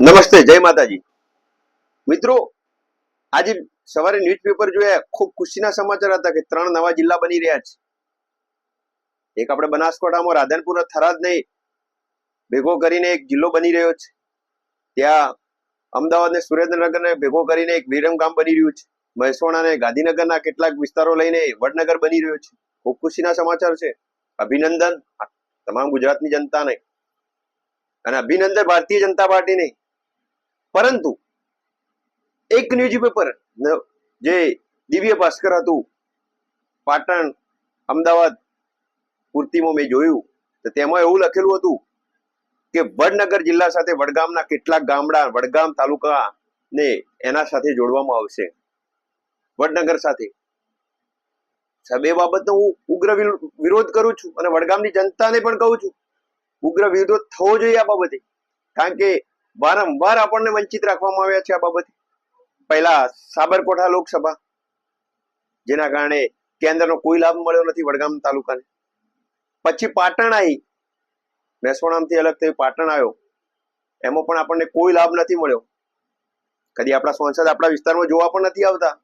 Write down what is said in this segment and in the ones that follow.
નમસ્તે, જય માતાજી. મિત્રો, આજે સવારે ન્યૂઝપેપર જોયા ખૂબ ખુશીના સમાચાર હતા કે ત્રણ નવા જિલ્લા બની રહ્યા છે. એક આપણે બનાસકાંઠામાં, રાધનપુર થરાદ નહીં, ભેગો કરીને એક જિલ્લો બની રહ્યો છે. ત્યાં અમદાવાદ ને સુરેન્દ્રનગરને ભેગો કરીને એક વિરમ ગામ બની રહ્યું છે. મહેસાણા ને ગાંધીનગરના કેટલાક વિસ્તારો લઈને વડનગર બની રહ્યો છે. ખૂબ ખુશીના સમાચાર છે. અભિનંદન તમામ ગુજરાતની જનતાને. અને અભિનંદન ભારતીય જનતા પાર્ટીને. પરંતુ એક ન્યૂઝપેપર જે દિવ્ય ભાસ્કર હતું, પાટણ, અમદાવાદ પૂર્તિમાં મેં જોયું, તો તેમાં એવું લખેલું હતું કે વડનગર જિલ્લા સાથે વડગામના કેટલાક ગામડા, વડગામ તાલુકા ને એના સાથે જોડવામાં આવશે. વડનગર સાથે. સાહેબ બાબતનો હું ઉગ્ર વિરોધ કરું છું અને વડગામની જનતાને પણ કહું છું. ઉગ્ર વિરોધ થવો જોઈએ આ બાબતે. કારણ કે વારંવાર આપણને વંચિત રાખવામાં આવ્યા છે આ બાબતે. પહેલા સાબરકોઠા લોકસભા, જેના કારણે કેન્દ્રનો કોઈ લાભ મળ્યો નથી વડગામ તાલુકાને. પછી પાટણ આવી મહેસાણામથી અલગ થઈ પાટણ આવ્યો. એમાં પણ આપણને કોઈ લાભ નથી મળ્યો. કદી આપણા સાંસદ આપણા વિસ્તારમાં જોવા પણ નથી આવતા.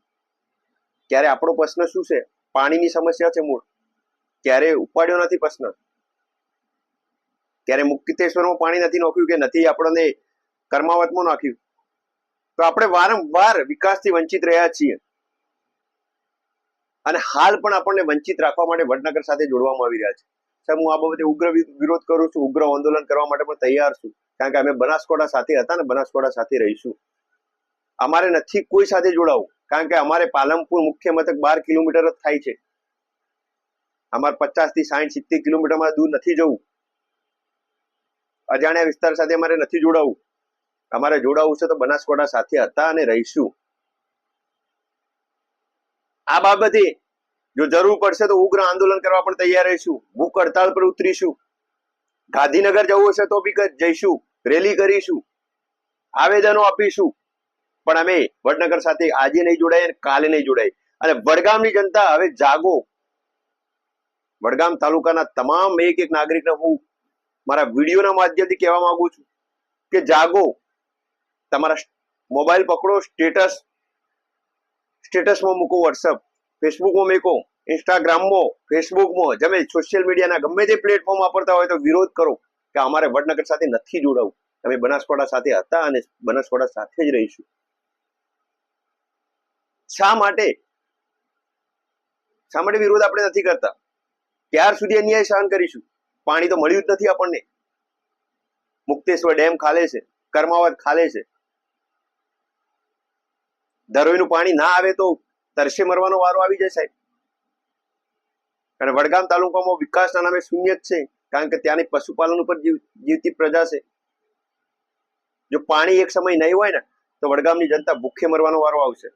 ત્યારે આપણો પ્રશ્ન શું છે? પાણીની સમસ્યા છે મૂળ. ક્યારે ઉપાડ્યો નથી પ્રશ્ન? ત્યારે મુક્તેશ્વરમાં પાણી નથી નોખ્યું કે નથી આપણને કર્માવતમાં નાખ્યું. તો આપણે વારંવાર વિકાસથી વંચિત રહ્યા છીએ. અને હાલ પણ આપણને વંચિત રાખવા માટે વડનગર સાથે જોડવામાં આવી રહ્યા છે. સાહેબ, હું આ બાબતે ઉગ્ર વિરોધ કરું છું, ઉગ્ર આંદોલન કરવા માટે પણ તૈયાર છું. કારણ કે અમે બનાસકોડા સાથે હતા ને બનાસકોડા સાથે રહીશું. અમારે નથી કોઈ સાથે જોડાવું. કારણ કે અમારે પાલનપુર મુખ્ય મથક બાર કિલોમીટર જ થાય છે. અમારે પચાસથી સાઠ સિત્તેર કિલોમીટર દૂર નથી જવું. અજાણ્યા વિસ્તાર સાથે અમારે નથી જોડાવું. અમારે જોડાવું છે તો બનાસકાંઠા સાથે હતા અને રહીશું. આ બાબતે જો જરૂર પડશે તો ઉગ્ર આંદોલન કરવા પણ તૈયાર રહીશું. ભૂખ હડતાળ પર ઉતરીશું. ગાંધીનગર જવું હશે તો બી જઈશું. રેલી કરીશું. આવેદનો આપીશું. પણ અમે વડનગર સાથે આજે નહીં જોડાય અને કાલે નહીં જોડાય. અને વડગામની જનતા હવે જાગો. વડગામ તાલુકાના તમામ એક એક નાગરિકને હું મારા વિડીયોના માધ્યમથી કહેવા માંગુ છું કે જાગો. તમારા મોબાઈલ પકડો, સ્ટેટસ, સ્ટેટસમાં મૂકો વોટ્સઅપ ફેસબુકમાં મૂકો ઇન્સ્ટાગ્રામમાં ફેસબુકમાં તમે સોશિયલ મીડિયાના ગમે તે પ્લેટફોર્મ વાપરતા હોય તો વિરોધ કરો કે અમારે વડનગર સાથે નથી જોડાવું. અમે બનાસકાંઠા સાથે હતા અને બનાસકાંઠા સાથે જ રહીશું. શા માટે? શા માટે વિરોધ આપણે નથી કરતા? ક્યાર સુધી અન્યાય સહન કરીશું. પાણી તો મળ્યું જ નથી આપણને. મુક્તેશ્વર ડેમ ખાલે છે, કર્માવત ખાલે છે. ધરોઈનું પાણી ના આવે તો તરસે મરવાનો વારો આવી જાય સાહેબ. અને વડગામ તાલુકામાં વિકાસના નામે શૂન્ય જ છે. કારણ કે ત્યાંની પશુપાલન ઉપર જીવ- જીવતી પ્રજા છે. જો પાણી એક સમય નહીં હોય ને, તો વડગામની જનતા ભૂખે મરવાનો વારો આવશે.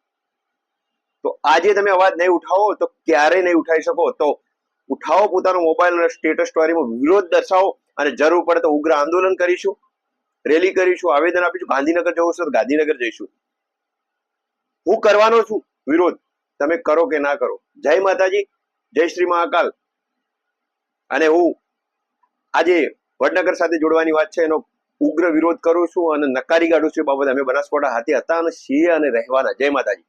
તો આજે તમે અવાજ નહીં ઉઠાવો, તો ક્યારે નહીં ઉઠાવી શકો? તો ઉઠાવો પોતાનો મોબાઈલ અને સ્ટેટસ સ્ટોરીમાં વિરોધ દર્શાવો અને જરૂર પડે તો ઉગ્ર આંદોલન કરીશું, રેલી કરીશું, આવેદન આપીશું. ગાંધીનગર જવું છે તો ગાંધીનગર જઈશું. હું કરવાનો છું. વિરોધ. તમે કરો કે ના કરો. જય માતાજી. જય શ્રી મહાકાલ. અને હું આજે વડનગર સાથે જોડવાની વાત છે. એનો ઉગ્ર વિરોધ કરું છું અને નકારી કાઢું છું બાબતે અમે બનાસકોટા હાથે હતા અને છીએ અને રહેવાના. જય માતાજી.